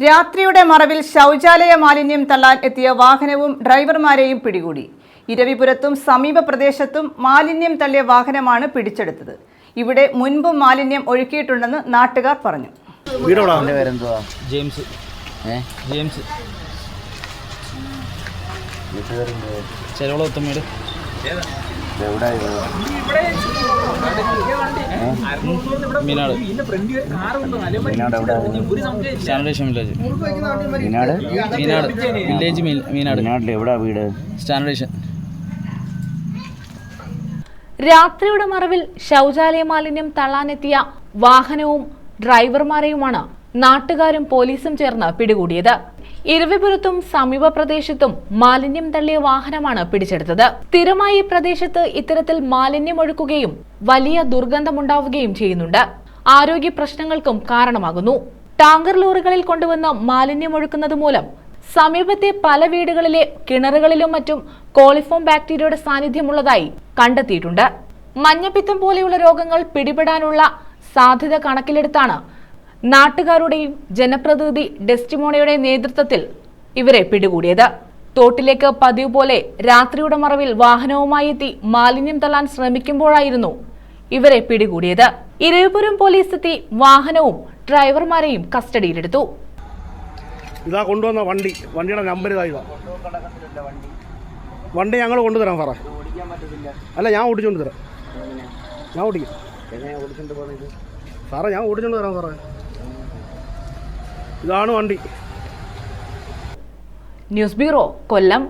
രാത്രിയുടെ മറവിൽ ശൗചാലയ മാലിന്യം തള്ളാൻ എത്തിയ വാഹനവും ഡ്രൈവർമാരെയും പിടികൂടി. ഇരവിപുരത്തും സമീപ പ്രദേശത്തും മാലിന്യം തള്ളിയ വാഹനമാണ് പിടിച്ചെടുത്തത്. ഇവിടെ മുൻപും മാലിന്യം ഒഴുക്കിയിട്ടുണ്ടെന്ന് നാട്ടുകാർ പറഞ്ഞു. ജെയിംസ്. മീനാട്. സ്റ്റാൻഡേർഡേഷൻ വില്ലേജ്. മീനാട്? മീനാട്. വില്ലേജ് മീനാട്. മീനാട്ടിൽ എവിടാ വീട്? സ്റ്റാൻഡേർഡേഷൻ രാത്രിയുടെ മറവിൽ ശൗചാലയ മാലിന്യം തള്ളാനെത്തിയ വാഹനവും ഡ്രൈവർമാരെയുമാണ് നാട്ടുകാരും പോലീസും ചേർന്ന് പിടികൂടിയത്. ഇരവിപുരത്തും സമീപ പ്രദേശത്തും മാലിന്യം തള്ളിയ വാഹനമാണ് പിടിച്ചെടുത്തത്. സ്ഥിരമായി പ്രദേശത്ത് ഇത്തരത്തിൽ മാലിന്യം ഒഴുക്കുകയും വലിയ ദുർഗന്ധമുണ്ടാവുകയും ചെയ്യുന്നുണ്ട്. ആരോഗ്യ പ്രശ്നങ്ങൾക്കും കാരണമാകുന്നു. ടാങ്കർ ലോറികളിൽ കൊണ്ടുവന്ന മാലിന്യം ഒഴുക്കുന്നത് മൂലം സമീപത്തെ പല വീടുകളിലെ കിണറുകളിലും മറ്റും കോളിഫോം ബാക്ടീരിയയുടെ സാന്നിധ്യമുള്ളതായി കണ്ടെത്തിയിട്ടുണ്ട്. മഞ്ഞപ്പിത്തം പോലെയുള്ള രോഗങ്ങൾ പിടിപെടാനുള്ള സാധ്യത കണക്കിലെടുത്താണ് നാട്ടുകാരുടെയും ജനപ്രതിനിധി ഡെസ്റ്റിമോണയുടെ നേതൃത്വത്തിൽ ഇവരെ പിടികൂടിയത്. തോട്ടിലേക്ക് പതിവ് പോലെ രാത്രിയുടെ മറവിൽ വാഹനവുമായി എത്തി മാലിന്യം തള്ളാൻ ശ്രമിക്കുമ്പോഴായിരുന്നു ഇവരെ പിടികൂടിയത്. ഇരവിപുരം പോലീസ് എത്തി വാഹനവും ഡ്രൈവർമാരെയും കസ്റ്റഡിയിലെടുത്തു. ഇതാ കൊണ്ടുവന്ന വണ്ടി. വണ്ടിയുടെ നമ്പർ ഇതാ ഇതാ. വണ്ടി ഞങ്ങൾ കൊണ്ടുതരാം സാറേ. അല്ല ഞാൻ ഓടിച്ചുകൊണ്ട് തരാം. ഞാൻ ഓടിക്കും. സാറേ ഞാൻ ഓടിച്ചുകൊണ്ട് തരാം സാറേ. ഇതാണ് വണ്ടി. News bureau Kollam.